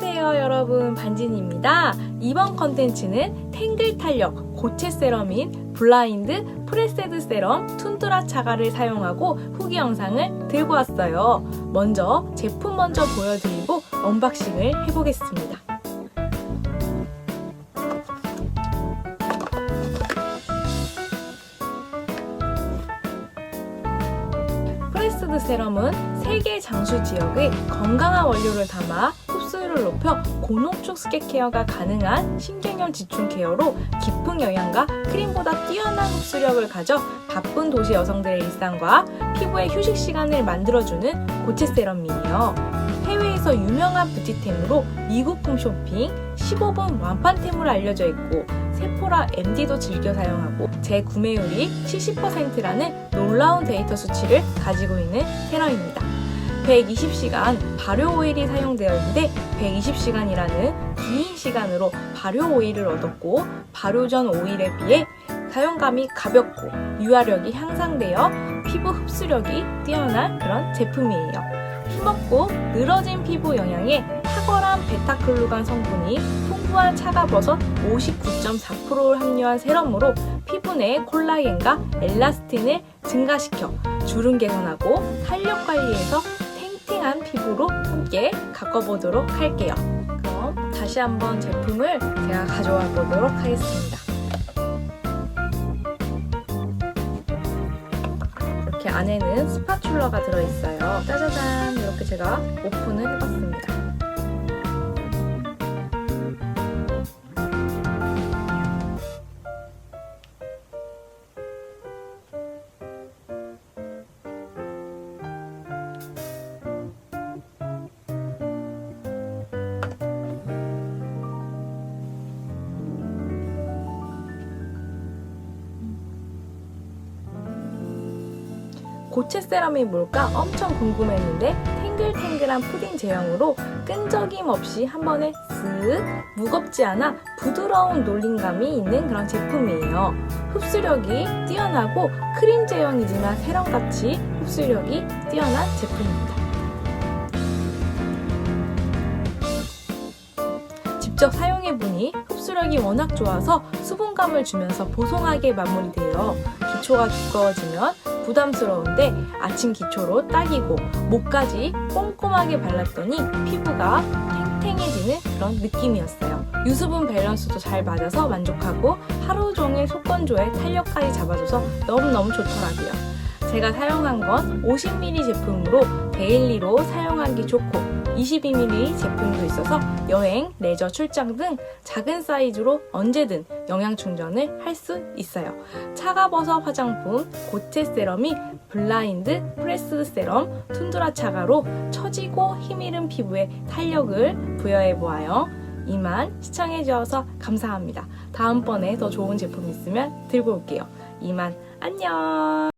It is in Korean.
안녕하세요 여러분. 반진입니다. 이번 컨텐츠는 탱글 탄력 고체 세럼인 블라인드 프레세드 세럼 툰드라 차가를 사용하고 후기 영상을 들고 왔어요. 먼저 제품 먼저 보여드리고 언박싱을 해보겠습니다. 프레스드 세럼은 세계 장수 지역의 건강한 원료를 담아 흡수율을 높여 고농축 스킨케어가 가능한 신경염 지충 케어로 깊은 영양과 크림보다 뛰어난 흡수력을 가져 바쁜 도시 여성들의 일상과 피부의 휴식 시간을 만들어주는 고체 세럼이에요. 해외에서 유명한 뷰티템으로 미국 홈쇼핑 15분 완판템으로 알려져 있고 세포라 MD도 즐겨 사용하고 재구매율이 70%라는 놀라운 데이터 수치를 가지고 있는 세럼입니다. 120시간 발효 오일이 사용되어 있는데 120시간이라는 긴 시간으로 발효 오일을 얻었고 발효 전 오일에 비해 사용감이 가볍고 유화력이 향상되어 피부 흡수력이 뛰어난 그런 제품이에요. 힘없고 늘어진 피부 영양에 탁월한 베타글루간 성분이 풍부한 차가버섯 59.4%를 함유한 세럼으로 피부 내 콜라겐과 엘라스틴을 증가시켜 주름 개선하고 탄력 관리에서 탱탱한 피부로 함께 가꿔보도록 할게요. 그럼 다시 한번 제품을 제가 가져와 보도록 하겠습니다. 이렇게 안에는 스파츌러가 들어있어요. 짜자잔 이렇게 제가 오픈을 해봤습니다. 고체 세럼이 뭘까 엄청 궁금했는데 탱글탱글한 푸딩 제형으로 끈적임 없이 한 번에 쓱 무겁지 않아 부드러운 놀림감이 있는 그런 제품이에요. 흡수력이 뛰어나고 크림 제형이지만 세럼같이 흡수력이 뛰어난 제품입니다. 직접 사용해보니 흡수력이 워낙 좋아서 수분감을 주면서 보송하게 마무리돼요. 기초가 두꺼워지면 부담스러운데 아침 기초로 딱이고 목까지 꼼꼼하게 발랐더니 피부가 탱탱해지는 그런 느낌이었어요. 유수분 밸런스도 잘 맞아서 만족하고 하루 종일 속건조에 탄력까지 잡아줘서 너무너무 좋더라고요. 제가 사용한 건 50ml 제품으로 데일리로 사용하기 좋고 22ml 제품도 있어서 여행, 레저, 출장 등 작은 사이즈로 언제든 영양 충전을 할 수 있어요. 차가버섯 화장품 고체 세럼이 블라인드 프레스 세럼 툰드라 차가로 처지고 힘이른 피부에 탄력을 부여해 보아요. 이만 시청해 주셔서 감사합니다. 다음번에 더 좋은 제품 있으면 들고 올게요. 이만 안녕!